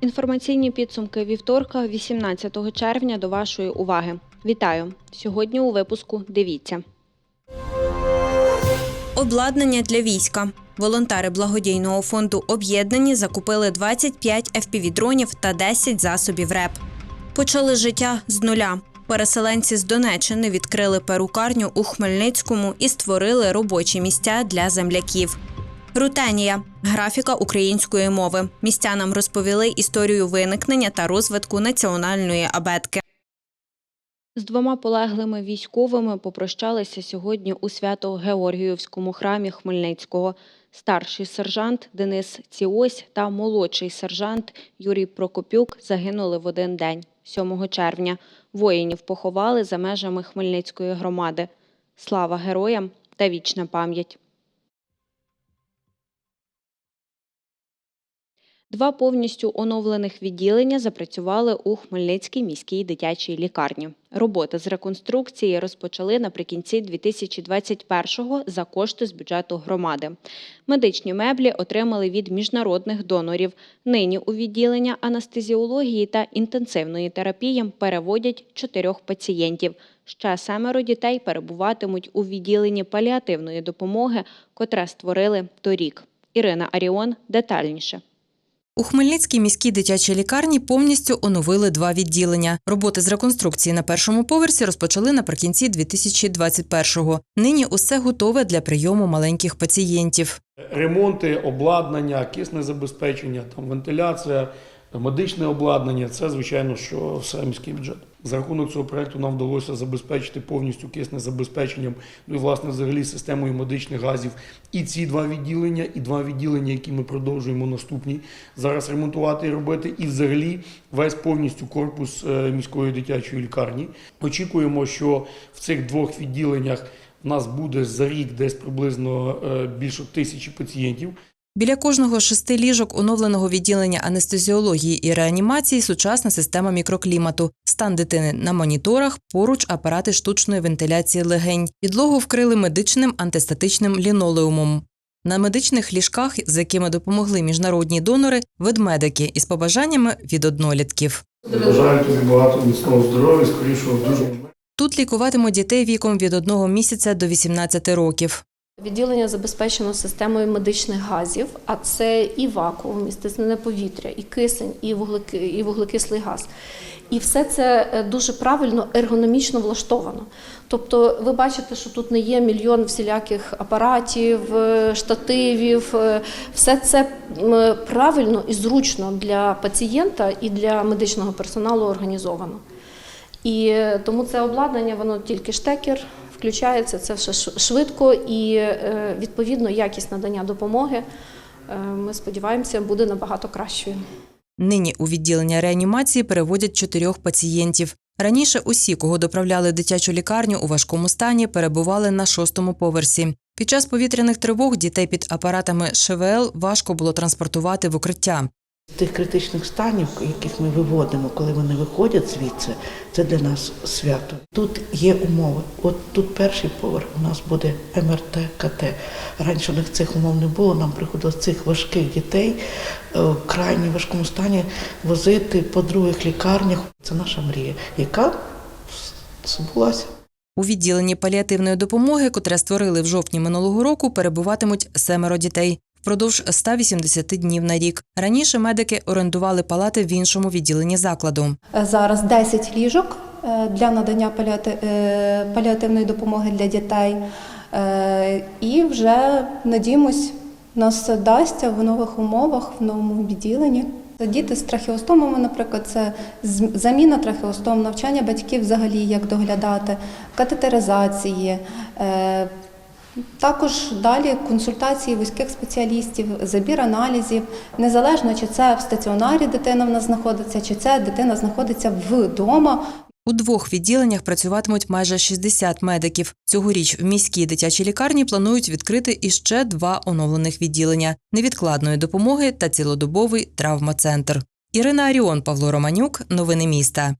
Інформаційні підсумки вівторка, 18 червня, до вашої уваги. Вітаю! Сьогодні у випуску дивіться. Обладнання для війська. Волонтери благодійного фонду об'єднані закупили 25 FPV-дронів та 10 засобів РЕП. Почали життя з нуля. Переселенці з Донеччини відкрили перукарню у Хмельницькому і створили робочі місця для земляків. Рутенія графіка української мови. Містянам розповіли історію виникнення та розвитку національної абетки. З двома полеглими військовими попрощалися сьогодні у Свято-Георгіївському храмі Хмельницького. Старший сержант Денис Ціось та молодший сержант Юрій Прокопюк загинули в один день, 7 червня. Воїнів поховали за межами Хмельницької громади. Слава героям та вічна пам'ять. Два повністю оновлених відділення запрацювали у Хмельницькій міській дитячій лікарні. Роботи з реконструкції розпочали наприкінці 2021-го за кошти з бюджету громади. Медичні меблі отримали від міжнародних донорів. Нині у відділення анестезіології та інтенсивної терапії переводять чотирьох пацієнтів. Ще семеро дітей перебуватимуть у відділенні паліативної допомоги, котре створили торік. Ірина Аріон детальніше. У Хмельницькій міській дитячій лікарні повністю оновили два відділення. Роботи з реконструкції на першому поверсі розпочали наприкінці 2021-го. Нині усе готове для прийому маленьких пацієнтів. Ремонти, обладнання, кисне забезпечення, там вентиляція, медичне обладнання це звичайно, що все міський бюджет. За рахунок цього проекту нам вдалося забезпечити повністю кисне забезпеченням, ну і власне взагалі системою медичних газів. І ці два відділення, і два відділення, які ми продовжуємо наступні зараз ремонтувати і робити, і взагалі весь повністю корпус е, міської дитячої лікарні. Очікуємо, що в цих двох відділеннях у нас буде за рік десь приблизно е, більше тисячі пацієнтів. Біля кожного шести ліжок оновленого відділення анестезіології і реанімації сучасна система мікроклімату, стан дитини на моніторах, поруч апарати штучної вентиляції легень. Підлогу вкрили медичним антистатичним лінолеумом. На медичних ліжках, з якими допомогли міжнародні донори, ведмедики із побажаннями від однолітків. Бажаю тобі багато міцного здоров'я, скорішого дуже. Тут лікуватимуть дітей віком від одного місяця до 18 років. Відділення забезпечено системою медичних газів, а це і вакуум, і стисне повітря, і кисень, і вуглеки, і вуглекислий газ. І все це е, дуже правильно ергономічно влаштовано. Тобто, ви бачите, що тут не є мільйон всіляких апаратів, е, штативів. е, Все це правильно і зручно для пацієнта і для медичного персоналу організовано. І тому це обладнання, воно тільки штекер, включається це все швидко і е, відповідно якість надання допомоги. е, Ми сподіваємося, буде набагато кращою. Нині у відділення реанімації переводять чотирьох пацієнтів. Раніше усі, кого доправляли в дитячу лікарню у важкому стані, перебували на шостому поверсі. Під час повітряних тривог дітей під апаратами ШВЛ важко було транспортувати в укриття. Тих критичних станів, яких ми виводимо, коли вони виходять звідси, це для нас свято. Тут є умови. От тут перший поверх у нас буде МРТ, КТ. Раніше у них цих умов не було. Нам приходилось цих важких дітей е, в крайні важкому стані возити по других лікарнях. Це наша мрія, яка збулася. У відділенні паліативної допомоги, котре створили в жовтні минулого року, перебуватимуть семеро дітей впродовж 180 днів на рік. Раніше медики орендували палати в іншому відділенні закладу. Зараз 10 ліжок е, для надання е, паліативної допомоги для дітей. Е, І вже надіємось, нас вдасться в нових умовах, в новому відділенні. Діти з трахеостомами, наприклад, це заміна трахеостом, навчання батьків взагалі, як доглядати, катетеризації. Також далі консультації вузьких спеціалістів, забір аналізів, незалежно чи це в стаціонарі дитина в нас знаходиться, чи це дитина знаходиться вдома. У двох відділеннях працюватимуть майже 60 медиків. Цьогоріч в міській дитячій лікарні планують відкрити іще два оновлених відділення невідкладної допомоги та цілодобовий травмацентр. Ірина Аріон, Павло Романюк. Новини міста.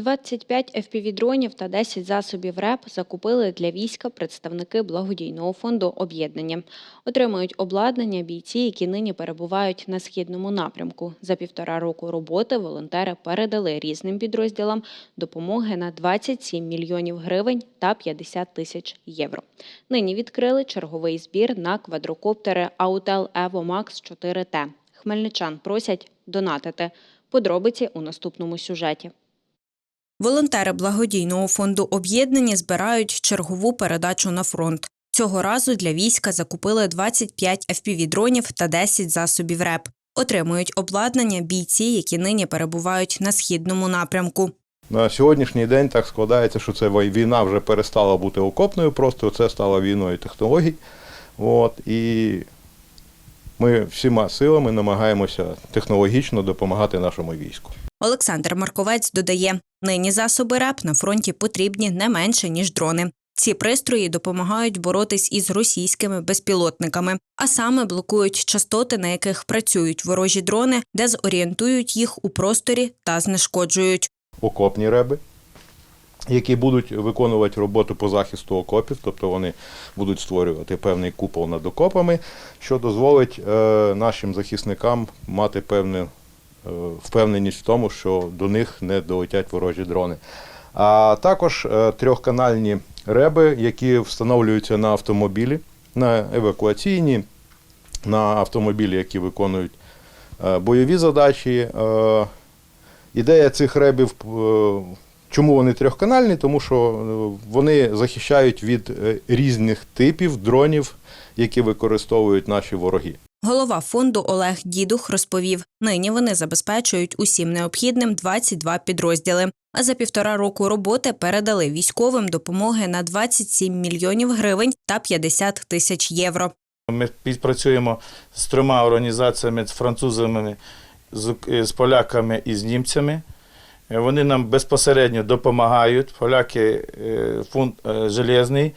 25 FPV-дронів та 10 засобів РЕП закупили для війська представники благодійного фонду об'єднання. Отримують обладнання бійці, які нині перебувають на східному напрямку. За півтора року роботи волонтери передали різним підрозділам допомоги на 27 мільйонів гривень та 50 тисяч євро. Нині відкрили черговий збір на квадрокоптери Autel Evo Max 4T. Хмельничан просять донатити. Подробиці у наступному сюжеті. Волонтери благодійного фонду об'єднані збирають чергову передачу на фронт. Цього разу для війська закупили 25 FPV-дронів та 10 засобів РЕП. Отримують обладнання бійці, які нині перебувають на східному напрямку. На сьогоднішній день так складається, що це війна вже перестала бути окопною, просто це стало війною технологій. От, і ми всіма силами намагаємося технологічно допомагати нашому війську. Олександр Марковець додає, нині засоби РЕП на фронті потрібні не менше, ніж дрони. Ці пристрої допомагають боротись із російськими безпілотниками, а саме блокують частоти, на яких працюють ворожі дрони, дезорієнтують їх у просторі та знешкоджують. Окопні реби, які будуть виконувати роботу по захисту окопів, тобто вони будуть створювати певний купол над окопами, що дозволить е, нашим захисникам мати певну впевненість в тому, що до них не долетять ворожі дрони. А також е, трьохканальні реби, які встановлюються на автомобілі, на евакуаційні, на автомобілі, які виконують е, бойові задачі. Е, Ідея цих ребів, е, чому вони трьохканальні? Тому що е, вони захищають від е, різних типів дронів, які використовують наші вороги. Голова фонду Олег Дідух розповів, нині вони забезпечують усім необхідним 22 підрозділи. А за півтора року роботи передали військовим допомоги на 27 мільйонів гривень та 50 тисяч євро. Ми співпрацюємо з трьома організаціями з французами, з, з поляками і з німцями. Е, Вони нам безпосередньо допомагають. Поляки е, фунт е, железний.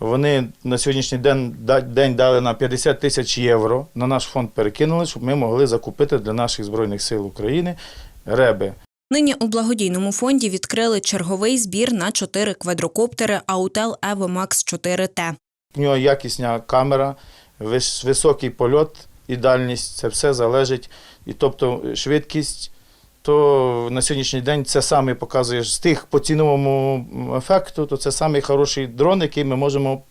Вони на сьогоднішній день, день дали нам 50 тисяч євро. На наш фонд перекинули, щоб ми могли закупити для наших Збройних сил України реби. Нині у благодійному фонді відкрили черговий збір на чотири квадрокоптери Autel Evo Max 4T. У нього якісна камера, високий польот і дальність. Це все залежить. І тобто швидкість, то на сьогоднішній день це саме показує з тих по ціновому ефекту, то це самий хороший дрон, який ми можемо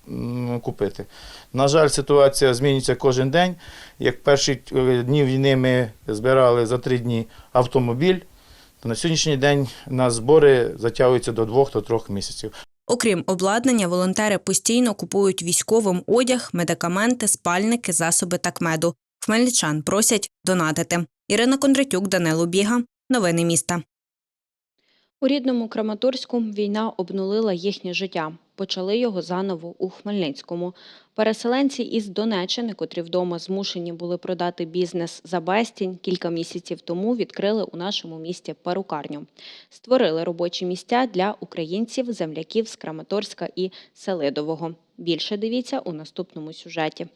купити. На жаль, ситуація змінюється кожен день. Як перші е, дні війни ми збирали за три дні автомобіль, то на сьогоднішній день у нас збори затягуються до двох до трьох місяців. Окрім обладнання, волонтери постійно купують військовим одяг, медикаменти, спальники, засоби та кмеду. Хмельничан просять донатити. Ірина Кондратюк, Данило Біга. Новини міста. У рідному Краматорську війна обнулила їхнє життя. Почали його заново у Хмельницькому. Переселенці із Донеччини, котрі вдома змушені були продати бізнес за безцінь, кілька місяців тому відкрили у нашому місті перукарню. Створили робочі місця для українців, земляків з Краматорська і Селидового. Більше дивіться у наступному сюжеті.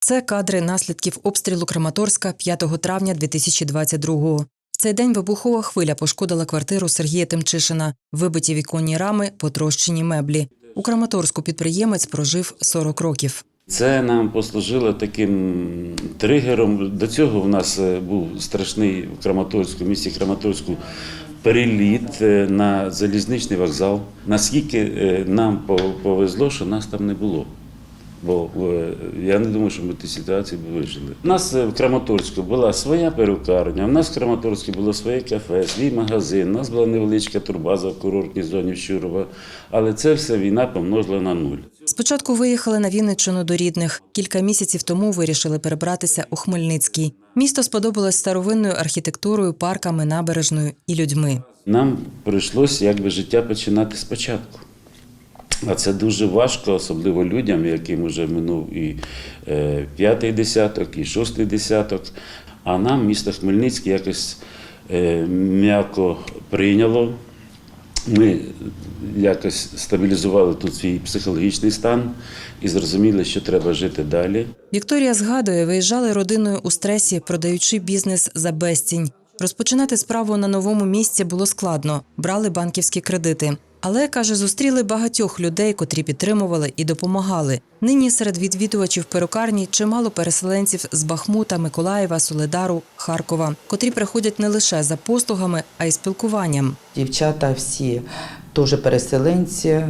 Це кадри наслідків обстрілу Краматорська 5 травня 2022-го. В цей день вибухова хвиля пошкодила квартиру Сергія Тимчишина, вибиті віконні рами, потрощені меблі. У Краматорську підприємець прожив 40 років. Це нам послужило таким тригером. До цього в нас е, був страшний в Краматорську, в місті Краматорську переліт е, на залізничний вокзал. Наскільки е, нам повезло, що нас там не було. Бо е, я не думаю, що ми тій ситуації б вижили. У нас е, в Краматорську була своя перукарня, у нас в Краматорську було своє кафе, свій магазин, у нас була невеличка турбаза в курортній зоні в Щурова. Але це все війна помножила на нуль. Спочатку виїхали на Вінниччину до рідних. Кілька місяців тому вирішили перебратися у Хмельницький. Місто сподобалось старовинною архітектурою, парками, набережною і людьми. Нам прийшлося якби життя починати спочатку. А це дуже важко, особливо людям, яким вже минув і е, п'ятий десяток, і шостий десяток. А нам місто Хмельницький якось е, м'яко прийняло. Ми якось стабілізували тут свій психологічний стан і зрозуміли, що треба жити далі. Вікторія згадує, виїжджали родиною у стресі, продаючи бізнес за безцінь. Розпочинати справу на новому місці було складно, брали банківські кредити. Але каже, зустріли багатьох людей, котрі підтримували і допомагали. Нині серед відвідувачів перукарні чимало переселенців з Бахмута, Миколаєва, Соледару, Харкова, котрі приходять не лише за послугами, а й спілкуванням. Дівчата всі теж переселенці е,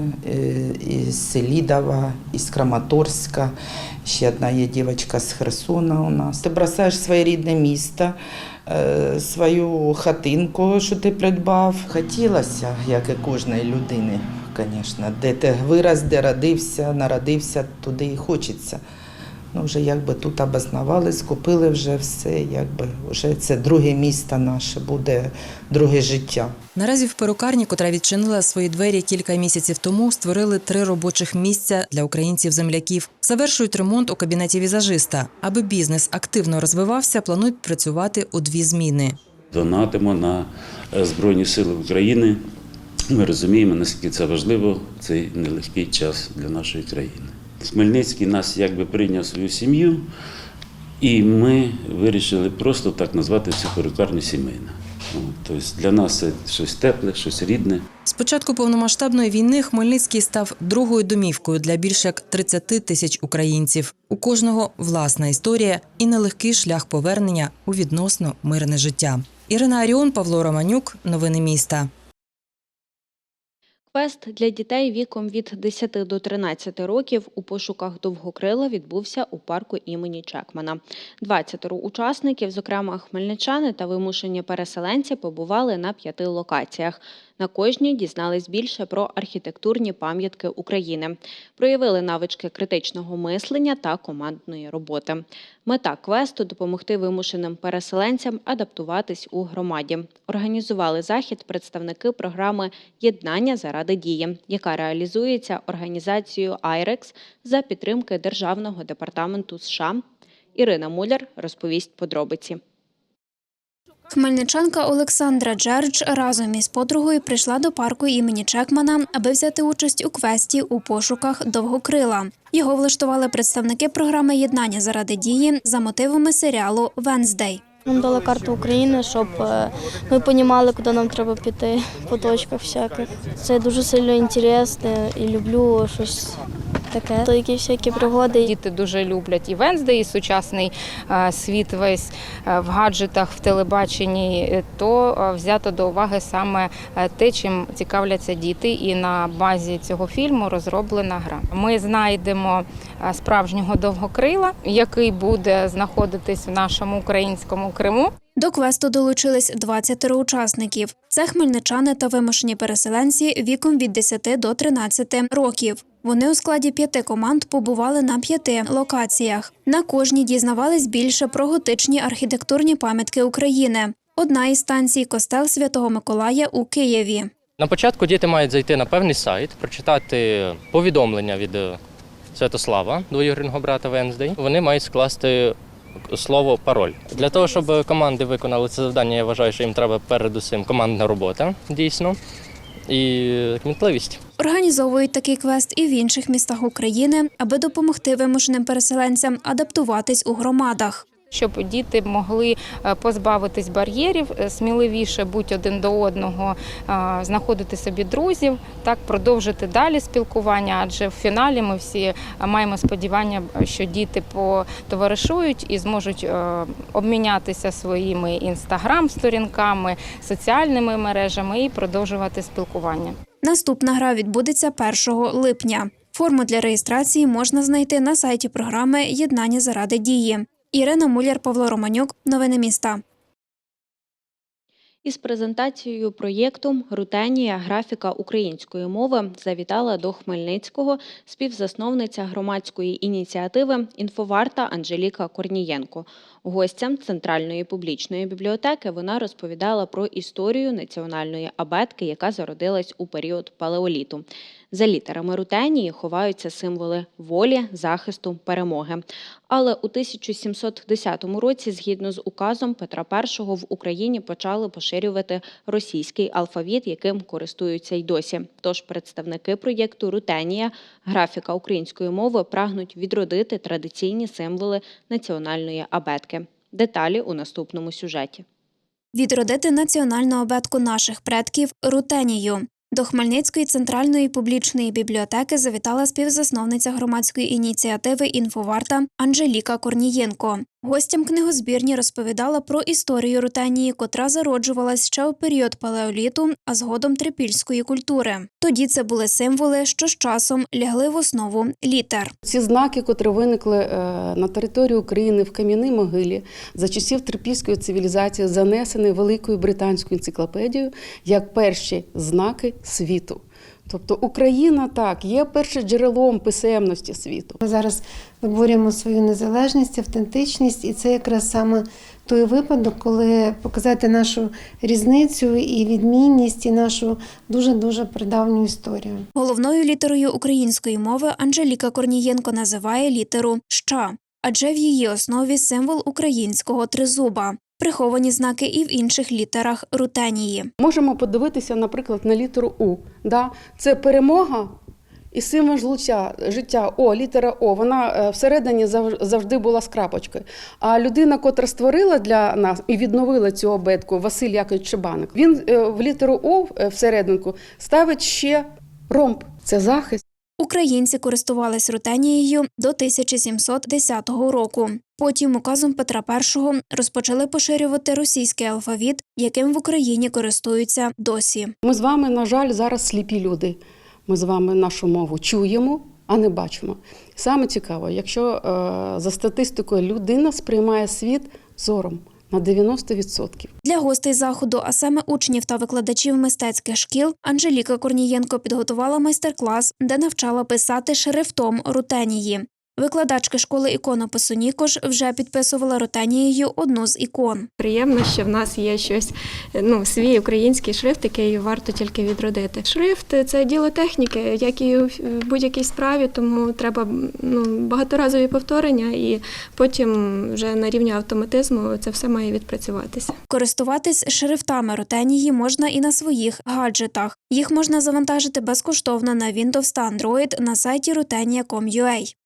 із Селідова, із Краматорська. Ще одна є дівчинка з Херсона у нас. Ти бросаєш своє рідне місто, свою хатинку, що ти придбав. Хотілося, як і кожної людини, звісно. Де ти вираз, де родився, народився, туди і хочеться. Ну, вже якби тут обоснувались, купили вже все, якби вже це друге місто наше, буде друге життя. Наразі в перукарні, котра відчинила свої двері кілька місяців тому, створили три робочих місця для українців-земляків. Завершують ремонт у кабінеті візажиста. Аби бізнес активно розвивався, планують працювати у дві зміни. Донатимо на е, Збройні Сили України. Ми розуміємо, наскільки це важливо в цей нелегкий час для нашої країни. Хмельницький нас якби прийняв свою сім'ю, і ми вирішили просто так назвати цю перукарню сімейна. Тобто для нас це щось тепле, щось рідне. З початку повномасштабної війни Хмельницький став другою домівкою для більш як 30 тисяч українців. У кожного власна історія і нелегкий шлях повернення у відносно мирне життя. Ірина Аріон, Павло Романюк. Новини міста. Квест для дітей віком від 10 до 13 років у пошуках довгокрила відбувся у парку імені Чекмана. 20 учасників, зокрема хмельничани та вимушені переселенці, побували на п'яти локаціях. На кожній дізнались більше про архітектурні пам'ятки України, проявили навички критичного мислення та командної роботи. Мета квесту допомогти вимушеним переселенцям адаптуватись у громаді. Організували захід представники програми Єднання заради дії, яка реалізується організацією IREX за підтримки Державного департаменту США. Ірина Муляр розповість подробиці. Хмельничанка Олександра Джердж разом із подругою прийшла до парку імені Чекмана, аби взяти участь у квесті у пошуках довгокрила. Його влаштували представники програми Єднання заради дії за мотивами серіалу Венздей. Нам дали карту України, щоб е, ми розуміли, куди нам треба піти по точках всяких. Це дуже сильно інтересно і люблю щось таке. То які всякі пригоди. Діти дуже люблять і Венздей, і сучасний е, світ весь е, в гаджетах, в телебаченні. е, То взято до уваги саме те, чим цікавляться діти, і на базі цього фільму розроблена гра. Ми знайдемо справжнього довгокрила, який буде знаходитись в нашому українському Криму. До квесту долучились 20 учасників. Це хмельничани та вимушені переселенці віком від 10 до 13 років. Вони у складі п'яти команд побували на п'яти локаціях. На кожній дізнавались більше про готичні архітектурні пам'ятки України. Одна із станцій костел Святого Миколая у Києві. На початку діти мають зайти на певний сайт, прочитати повідомлення від Святослава, двоюрідного брата Венздей. Вони мають скласти слово пароль. Для того, щоб команди виконали це завдання, я вважаю, що їм треба передусім командна робота, дійсно, і кмітливість. Організовують такий квест і в інших містах України, аби допомогти вимушеним переселенцям адаптуватись у громадах. Щоб діти могли е, позбавитись бар'єрів, е, сміливіше бути один до одного, е, знаходити собі друзів, так продовжити далі спілкування. Адже в фіналі ми всі маємо сподівання, що діти потоваришують і зможуть обмінятися своїми інстаграм-сторінками, соціальними мережами і продовжувати спілкування. Наступна гра відбудеться 1 липня. Форму для реєстрації можна знайти на сайті програми Єднання заради дії. Ірина Муляр, Павло Романюк. Новини міста. Із презентацією проєкту Рутенія графіка української мови завітала до Хмельницького співзасновниця громадської ініціативи Інфоварта Анжеліка Корнієнко. Гостям центральної публічної бібліотеки вона розповідала про історію національної абетки, яка зародилась у період палеоліту. За літерами рутенії ховаються символи волі, захисту, перемоги. Але у 1710 році, згідно з указом Петра І, в Україні почали поширювати російський алфавіт, яким користуються й досі. Тож представники проєкту Рутенія, графіка української мови, прагнуть відродити традиційні символи національної абетки. Деталі у наступному сюжеті. Відродити національну обетку наших предків рутенію. До Хмельницької центральної публічної бібліотеки завітала співзасновниця громадської ініціативи Інфоварта Анжеліка Корнієнко. Гостям книгозбірні розповідала про історію рутенії, котра зароджувалась ще у період палеоліту, а згодом трипільської культури. Тоді це були символи, що з часом лягли в основу літер. Ці знаки, котрі виникли е, на території України в кам'яній могилі за часів трипільської цивілізації, занесені Великою британською енциклопедією як перші знаки світу. Тобто Україна так є першим джерелом писемності світу. Ми зараз виборюємо свою незалежність, автентичність, і це якраз саме той випадок, коли показати нашу різницю і відмінність, і нашу дуже дуже прадавню історію. Головною літерою української мови Анжеліка Корнієнко називає літеру «ща», адже в її основі символ українського тризуба. Приховані знаки і в інших літерах рутенії. Можемо подивитися, наприклад, на літеру У. Да? Це перемога і символ життя, життя О, літера О. Вона е, всередині зав- завжди була з крапочкою. А людина, котра створила для нас і відновила цю обетку, Василь Якович Чебаник, він е, в літеру О е, всерединку ставить ще ромб. Це захист. Українці користувались рутенією до 1710 року. Потім указом Петра І розпочали поширювати російський алфавіт, яким в Україні користуються досі. Ми з вами, на жаль, зараз сліпі люди. Ми з вами нашу мову чуємо, а не бачимо. Саме цікаво, якщо е, за статистикою людина сприймає світ зором на 90%. Для гостей заходу, а саме учнів та викладачів мистецьких шкіл, Анжеліка Корнієнко підготувала майстер-клас, де навчала писати шрифтом рутенії. Викладачки школи іконопису Нікош вже підписувала рутенією одну з ікон. Приємно, що в нас є щось, ну, свій український шрифт, який варто тільки відродити. Шрифт це діло техніки, як і в будь-якій справі, тому треба ну, багаторазові повторення, і потім вже на рівні автоматизму це все має відпрацюватися. Користуватись шрифтами рутенії можна і на своїх гаджетах. Їх можна завантажити безкоштовно на Windows та Android на сайті rutenia.com.ua.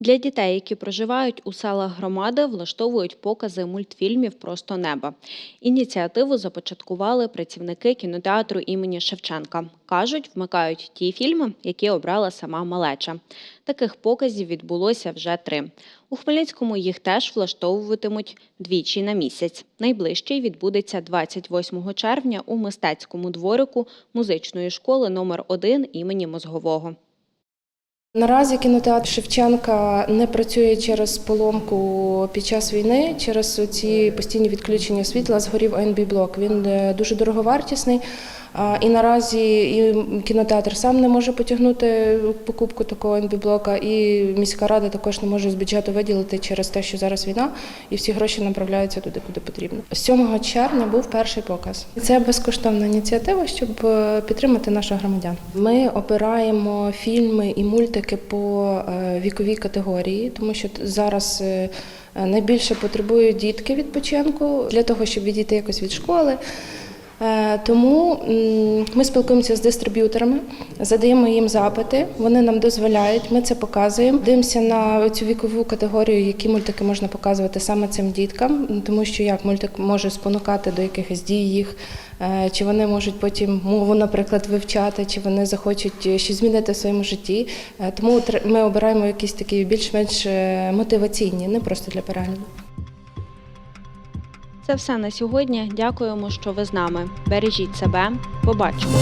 Для дітей, які проживають у селах громади, влаштовують покази мультфільмів Просто неба. Ініціативу започаткували працівники кінотеатру імені Шевченка. Кажуть, вмикають ті фільми, які обрала сама малеча. Таких показів відбулося вже три. У Хмельницькому їх теж влаштовуватимуть двічі на місяць. Найближчий відбудеться 28 червня у мистецькому дворику музичної школи номер 1 імені Мозгового. Наразі кінотеатр Шевченка не працює через поломку під час війни, через ці постійні відключення світла згорів АНБ блок. Він е, дуже дороговартісний. І наразі і кінотеатр сам не може потягнути покупку такого НБ блока, і міська рада також не може з бюджету виділити через те, що зараз війна, і всі гроші направляються туди, куди потрібно. 7 червня був перший показ. Це безкоштовна ініціатива, щоб е, підтримати наших громадян. Ми обираємо фільми і мультики по е, віковій категорії, тому що зараз. е, Найбільше потребують дітки відпочинку для того, щоб відійти якось від школи. Е, Тому ми спілкуємося з дистриб'юторами, задаємо їм запити, вони нам дозволяють, ми це показуємо. Дивимося на цю вікову категорію, які мультики можна показувати саме цим діткам, тому що як мультик може спонукати до якихось дій їх, е, чи вони можуть потім мову, наприклад, вивчати, чи вони захочуть щось змінити в своєму житті. Е, Тому ми обираємо якісь такі більш-менш мотиваційні, не просто для перегляду. Це все на сьогодні. Дякуємо, що ви з нами. Бережіть себе. Побачимо.